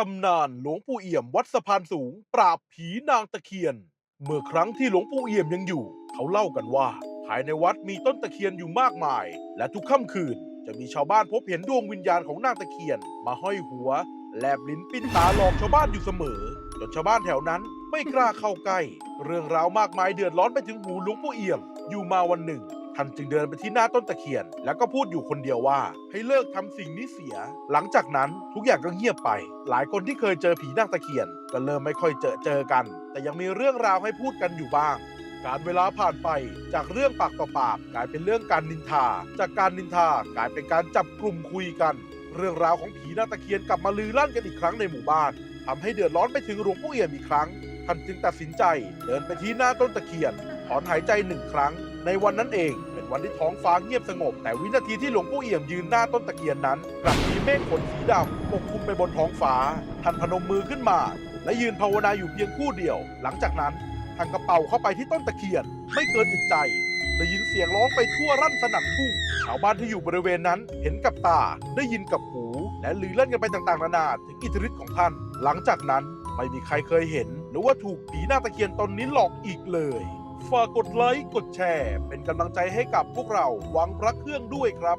ตำนานหลวงปู่เอี่ยมวัดสะพานสูง ปราบผีนางตะเคียน เมื่อครั้งที่หลวงปู่เอี่ยมยังอยู่ เขาเล่ากันว่า ภายในวัดมีต้นตะเคียนอยู่มากมาย และทุกค่ำคืน จะมีชาวบ้านพบเห็นดวงวิญญาณของนางตะเคียน มาห้อยหัว แลบลิ้นปิ้นตาหลอกชาวบ้านอยู่เสมอจนชาวบ้านแถวนั้นไม่กล้าเข้าใกล้ เรื่องราวมากมายเดือดร้อนไปถึงหูหลวงปู่เอี่ยมอยู่มาวันหนึ่ง ท่านจึงเดินไปที่หน้าต้นตะเคียน แล้วก็พูดอยู่คนเดียวว่า ให้เลิกทำสิ่งนี้เสีย หลังจากนั้นทุกอย่างก็เงียบไป หลายคนที่เคยเจอผีนางตะเคียน ก็เริ่มไม่ค่อยเจอเจอกัน แต่ยังมีเรื่องราวให้พูดกันอยู่บ้างการเวลาผ่านไปจากเรื่องปากต่อปากกลายเป็นเรื่องการนินทา จากการนินทากลายเป็นการจับกลุ่มคุยกัน เรื่องราวของผีนาตะเคียนกลับมาลือลั่นกันอีกครั้งในหมู่บ้านทำให้เดือดร้อนไปถึงหลวงปู่เอี่ยมอีกครั้ง ท่านจึงตัดสินใจเดินไปที่หน้าต้นตะเคียนถอนหายใจหนึ่งครั้ง ในวันนั้นเองเป็นวันที่ท้องฟ้าเงียบสงบ แต่วินาทีที่หลวงปู่เอี่ยมยืนหน้าต้นตะเคียนนั้น กลับมีเมฆฝนสีดำปกคลุมไปบนท้องฟ้า ท่านพนมมือขึ้นมา และยืนภาวนาอยู่เพียงผู้เดียว หลังจากนั้นท่านกระเป๋าเข้าไปที่ต้นตะเคียน ไม่เกินอึดใจได้ยินเสียงร้องไปทั่วรั่นสนั่นทุ่งชาวบ้านที่อยู่บริเวณนั้น เห็นกับตาได้ยินกับหู และลือเล่นกันไปต่างๆ นานาถึงอิทธิฤทธิ์ของท่าน หลังจากนั้นไม่มีใครเคยเห็น หรือว่าถูกผีหน้าตะเคียนตนนี้หลอกอีกเลย ฝากกดไลค์ กดแชร์ เป็นกำลังใจให้กับพวกเราหวังพระเครื่องด้วยครับ